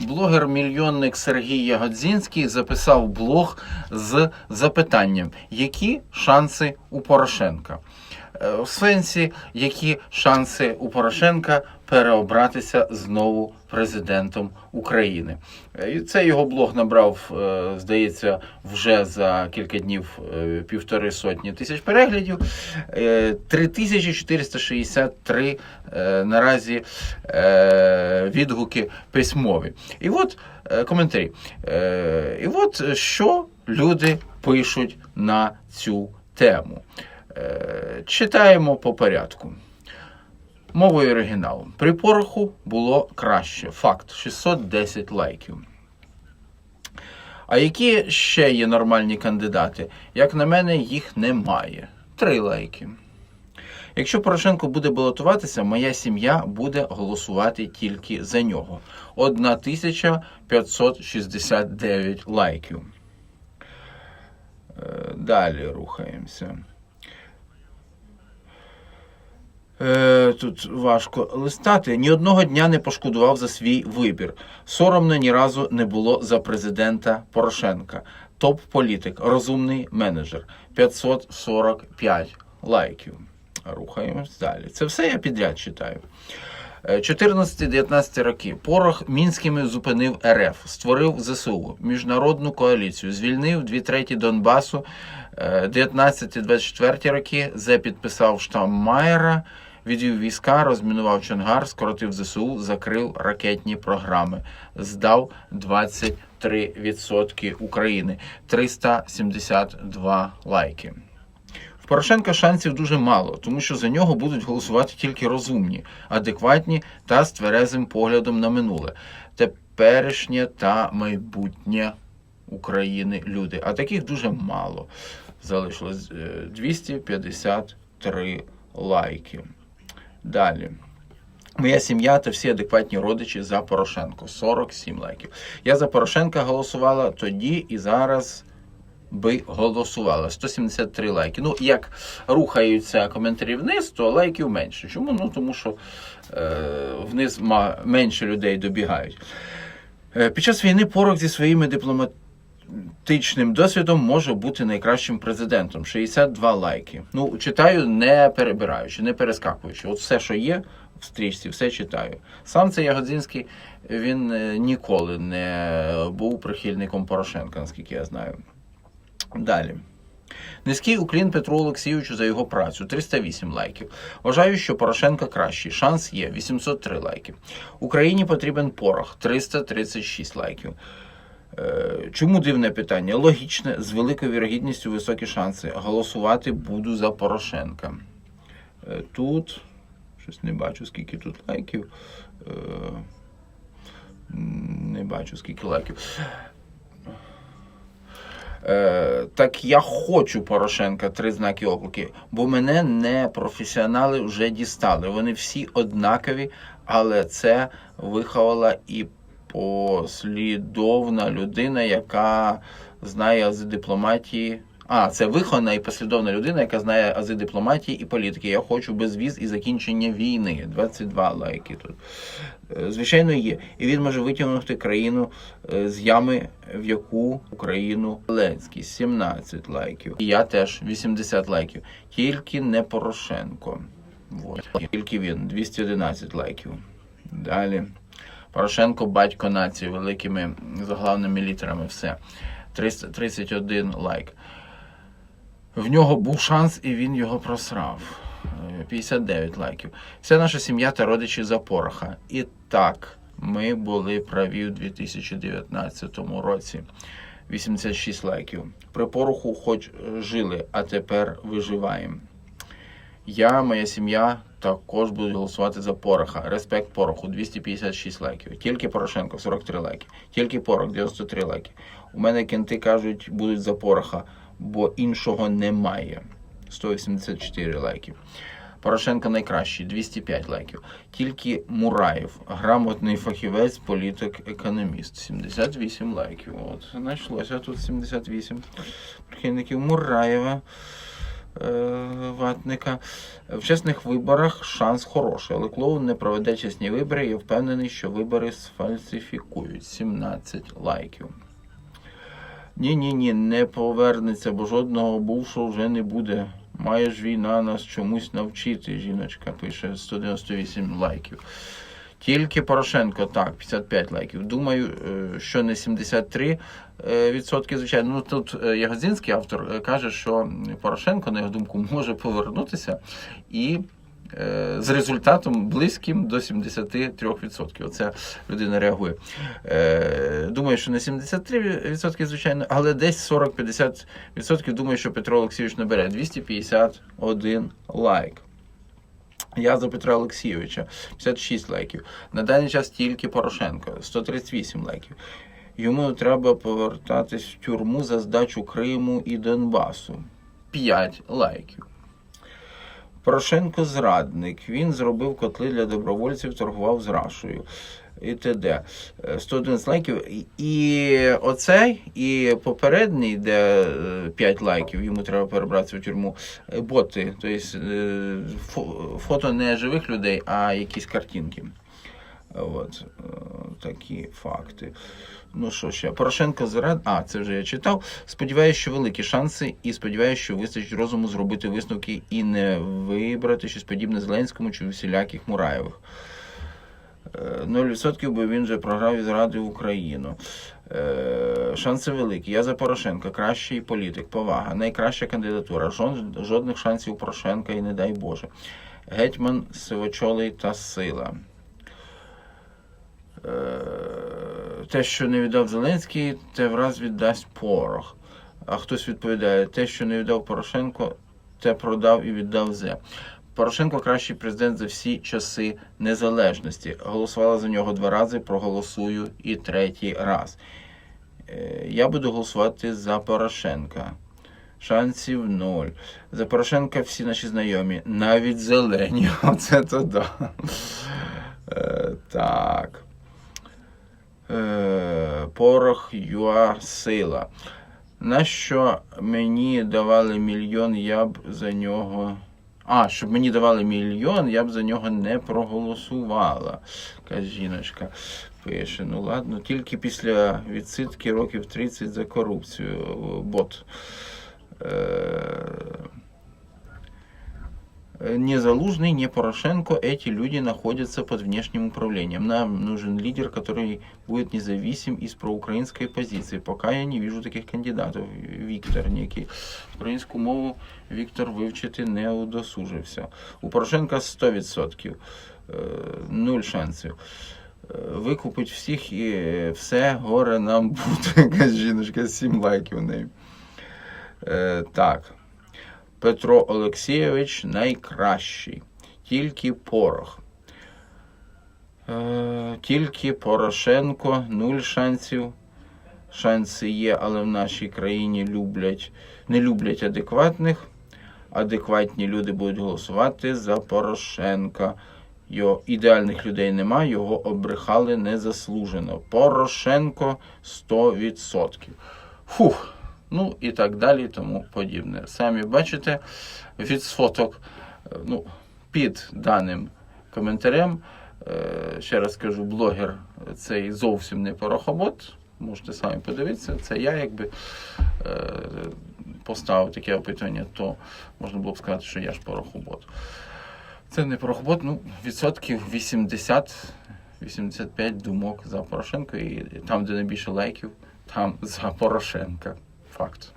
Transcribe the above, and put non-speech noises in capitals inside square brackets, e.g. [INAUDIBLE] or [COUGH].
блогер-мільйонник Сергій Ягодзінський записав блог з запитанням, які шанси у Порошенка. Е, В сенсі, які шанси у Порошенка переобратися знову президентом України. Е, цей його блог набрав, е, здається, вже за кілька днів е, півтори сотні тисяч переглядів. Е, 3463 е, наразі відгуки письмові. І от коментарі. І от що люди пишуть на цю тему. Читаємо по порядку. Мовою оригіналу. При пороху було краще. Факт 610 лайків. А які ще є нормальні кандидати? Як на мене, їх немає. Три лайки. Якщо Порошенко буде балотуватися, моя сім'я буде голосувати тільки за нього. 1569 лайків. Е, Далі рухаємося. Е, Тут важко листати. Ні одного дня не пошкодував за свій вибір. Соромно ні разу не було за президента Порошенка. Топ-політик, розумний менеджер. 545 лайків. Рухаємось далі. Це все я підряд читаю. Е, 14-19 роки порох мінськими зупинив РФ, створив ЗСУ, міжнародну коаліцію, звільнив дві треті Донбасу. Е, 19-24 роки Зе підписав штам Майера, відвів війська, розмінував Чонгар, скоротив ЗСУ, закрив ракетні програми, здав 23% України, 372 лайки. В Порошенка шансів дуже мало, тому що за нього будуть голосувати тільки розумні, адекватні та з тверезим поглядом на минуле, теперішнє та майбутнє України люди. А таких дуже мало. Залишилось е, 253 лайки. Далі. Моя сім'я та всі адекватні родичі за Порошенко. 47 лайків. Я за Порошенка голосувала тоді і зараз би голосувала. 173 лайки. Ну, як рухаються коментарі вниз, то лайків менше. Чому? Ну, тому що е, вниз менше людей добігають. Е, під час війни порох зі своїми дипломатичним досвідом може бути найкращим президентом. 62 лайки. Ну, читаю не перебираючи, не перескакуючи. От все, що є в стрічці, все читаю. Сам цей Ягодзінський він е, ніколи не був прихильником Порошенка, наскільки я знаю. Далі. Низький уклін Петру Олексійовичу за його працю 308 лайків. Вважаю, що Порошенка кращий. Шанс є 803 лайки. Україні потрібен порох 336 лайків. Е, Чому дивне питання? Логічне, з великою вірогідністю високі шанси. Голосувати буду за Порошенка. Е, Тут щось не бачу, скільки тут лайків. Е, Не бачу, скільки лайків. Так я хочу Порошенка три знаки оклики, бо мене не професіонали вже дістали. Вони всі однакові, але це виховала і послідовна людина, яка знає ази дипломатії. А, це вихована і послідовна людина, яка знає ази дипломатії і політики. Я хочу безвіз і закінчення війни. 22 лайки тут. Е, Звичайно, є. І він може витягнути країну е, з ями, в яку Україну Зеленський 17 лайків. І я теж 80 лайків. Тільки не Порошенко. Вот. Тільки він 211 лайків. Далі. Порошенко батько нації великими заглавними літерами. Все. 331 лайк. В нього був шанс, і він його просрав. Е, 59 лайків. Вся наша сім'я та родичі за пороха. І так, ми були праві у 2019 році. 86 лайків. При пороху хоч жили, а тепер виживаємо. Я, моя сім'я також будуть голосувати за Пороха. Респект Пороху 256 лайків. Тільки Порошенко 43 лайки. Тільки Порох 93 лайки. У мене кінти кажуть, будуть за Пороха, бо іншого немає. 184 лайки. Порошенко найкращий 205 лайків. Тільки Мураєв, грамотний фахівець, політик, економіст. 78 лайків. От знайшлося тут 78 прихильників Мураєва. Е, ватника. В чесних виборах шанс хороший, але клоун не проведе чесні вибори. Я впевнений, що вибори сфальсифікують. 17 лайків. Ні, ні, ні, не повернеться, бо жодного бувшого вже не буде. Має ж війна нас чомусь навчити, жіночка пише 198 лайків. Тільки Порошенко, так, 55 лайків. Думаю, е, що не 73 е, відсотки, звичайно. Ну тут е, Ягодзінський автор каже, що Порошенко, на його думку, може повернутися і з результатом близьким до 73%. Оця людина реагує. Думаю, що не 73%, звичайно, але десь 40-50% думаю, що Петро Олексійович набере 251 лайк. Я за Петра Олексійовича 56 лайків. На даний час тільки Порошенко 138 лайків. Йому треба повертатись в тюрму за здачу Криму і Донбасу. 5 лайків. Порошенко зрадник. Він зробив котли для добровольців, торгував з Рашою. І т.д. Е, 111 лайків. І- оцей, і попередній, де 5 лайків, йому треба перебратися в тюрму. е, Боти, тобто е, фото не живих людей, а якісь картинки. От е, такі факти. Ну що ще? Порошенко зрад. А, це вже я читав. Сподіваюся, що великі шанси, і сподіваюся, що вистачить розуму зробити висновки і не вибрати щось подібне Зеленському чи всіляких Мураєвих. Е, 0%, бо він вже програв і зрадив Україну. Е, Шанси великі. Я за Порошенка, кращий політик, повага, найкраща кандидатура. Жодних шансів Порошенка і не дай Боже. Гетьман, сивочолий та сила. Е, Те, що не віддав Зеленський, те враз віддасть порох. А хтось відповідає, те, що не віддав Порошенко, те продав і віддав зе. Порошенко кращий президент за всі часи незалежності. Голосувала за нього два рази, проголосую і третій раз. Е, Я буду голосувати за Порошенка. Шансів ноль. За Порошенка всі наші знайомі, навіть зелені. [LAUGHS] Оце то да. Е, так. Е, порох Юа Сила. Нащо мені давали мільйон, я б за нього. А, щоб мені давали мільйон, я б за нього не проголосувала. Якась жіночка пише. Ну ладно, тільки після відсидки років 30 за корупцію. Бот. Е, не Залужный, не Порошенко, эти люди находятся под внешним управлением. Нам нужен лидер, который будет независим и с проукраинской позиции. Пока я не вижу таких кандидатів. Віктор некий. Українську мову Віктор вивчити не удосужився. У Порошенка 100%. Е, Нуль шансів. Е, Викупить всіх і е, все горе нам буде. Якась [LAUGHS] жіночка, 7 лайків у неї. Е, Так. Петро Олексійович найкращий. Тільки порох. Е, тільки Порошенко, нуль шансів. Шанси є, але в нашій країні люблять, не люблять адекватних. Адекватні люди будуть голосувати за Порошенка. Його ідеальних людей немає, його обрехали незаслужено. Порошенко 100%. Фух. Ну і так далі, тому подібне. Самі бачите від сфоток е, ну, під даним коментарем. е, Ще раз кажу, блогер цей зовсім не порохобот. Можете самі подивитися. Це я якби е, поставив таке опитування, то можна було б сказати, що я ж порохобот. Це не порохобот, ну, відсотків 80, 85 думок за Порошенко, і там, де найбільше лайків, там за Порошенка. Факт.